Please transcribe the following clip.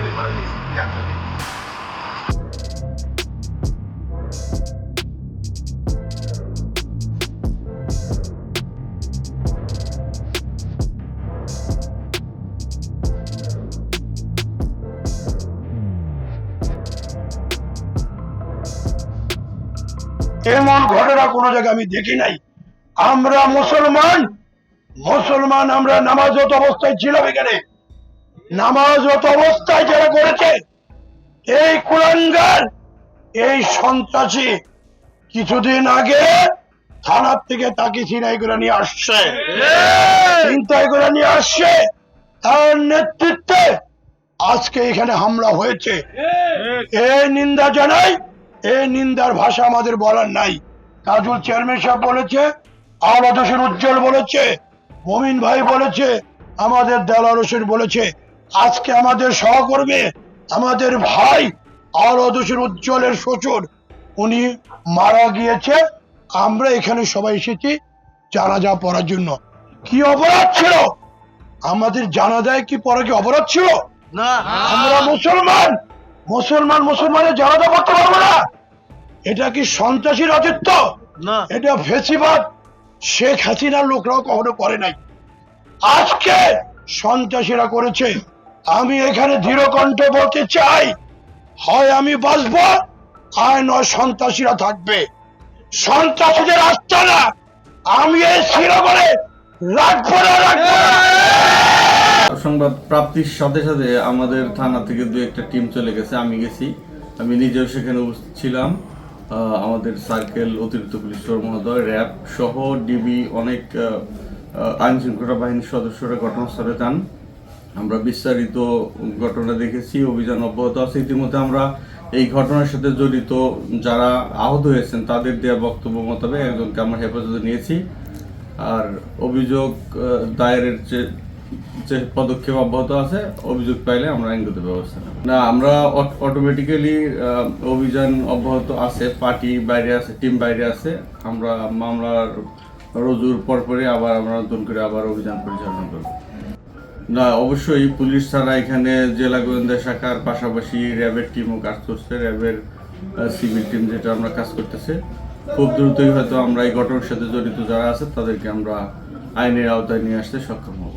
দিয়েছি জ্ঞানটা দিই। এমন ঘটনা কোনো জায়গায় আমি দেখি নাই। আমরা মুসলমান মুসলমান আমরা নামাজত অবস্থায় ছিলাম এখানে। নামাজত অবস্থায় যারা করেছে এই কুলাঙ্গার এই সন্ত্রাসী কিছুদিন আগে থানার থেকে তাকে ছিনাই করে নিয়ে আসছে। চিন্তাই করে নিয়ে আসছে। তার নেতৃত্বে আজকে এখানে হামলা হয়েছে। এই নিন্দা জানাই এই নিন্দার ভাষা আমাদের বলার নাই। কাজুল চেয়ারম্যান সাহেব বলেছে আওলাদ হোসেন উজ্জ্বল বলেছে মমিন ভাই বলেছে আমাদের দেলার হোসেন বলেছে আজকে আমাদের সহকর্মী আমাদের ভাই আওলাদ হোসেন উজ্জ্বলের শ্বশুর উনি মারা গিয়েছে। আমরা এখানে সবাই এসেছি জানাজা পড়ার জন্য। কি অপরাধ ছিল? আমাদের জানাজায় কি পড়া কি অপরাধ ছিল? আমরা মুসলমান। মুসলমান মুসলমানের জানাজা পড়তে পারব না। এটা কি সন্ত্রাসী রাজত্ব? না। এটা ফেসিবাদ। শেখ হাসিনার লোকরাও কখনো করে নাই। আজকে সন্ত্রাসীরা করেছে। আমি এখানে দৃঢ় কণ্ঠে বলতে চাই। হয় আমি বাঁচবো আর নয় সন্ত্রাসীরা থাকবে। সন্ত্রাসীদের আসছে না। আমি এই শিরোমণে রাখব না, রাখব সংবাদ প্রাপ্তির সাথে সাথে আমাদের থানা থেকে দু একটা টিম চলে গেছে, আমি গেছি। আমি নিজেও সেখানে ছিলাম। আমাদের সার্কেল, অতিরিক্ত পুলিশ মহোদয়, র্যাব সহ ডিবি অনেক আইন শৃঙ্খলা বাহিনীর সদস্যরা ঘটনাস্থলে যান। আমরা বিস্তারিত ঘটনা দেখেছি, অভিযান অব্যাহত আছে। ইতিমধ্যে আমরা এই ঘটনার সাথে জড়িত যারা আহত হয়েছেন, তাদের দেওয়া বক্তব্য মোতাবেক একজনকে আমরা হেফাজতে নিয়েছি। আর অভিযোগ দায়েরের যে যে পদক্ষেপ অব্যাহত আছে, অভিযোগ পাইলে আমরা আইনগত ব্যবস্থা নেব। না, আমরা অটোমেটিক্যালি অভিযান অব্যাহত আছে, পার্টি বাইরে আছে, টিম বাইরে আছে। আমরা মামলার রজুর পরপরই আবার আমরা নতুন করে আবার অভিযান পরিচালনা করব। না, অবশ্যই পুলিশ ছাড়া এখানে জেলা গোয়েন্দা শাখার পাশাপাশি র্যাবের টিমও কাজ করছে। র্যাবের সিভিল টিম যেটা আমরা কাজ করতেছে। খুব দ্রুতই হয়তো আমরা এই ঘটনার সাথে জড়িত যারা আছে, তাদেরকে আমরা আইনের আওতায় নিয়ে আসতে সক্ষম হব।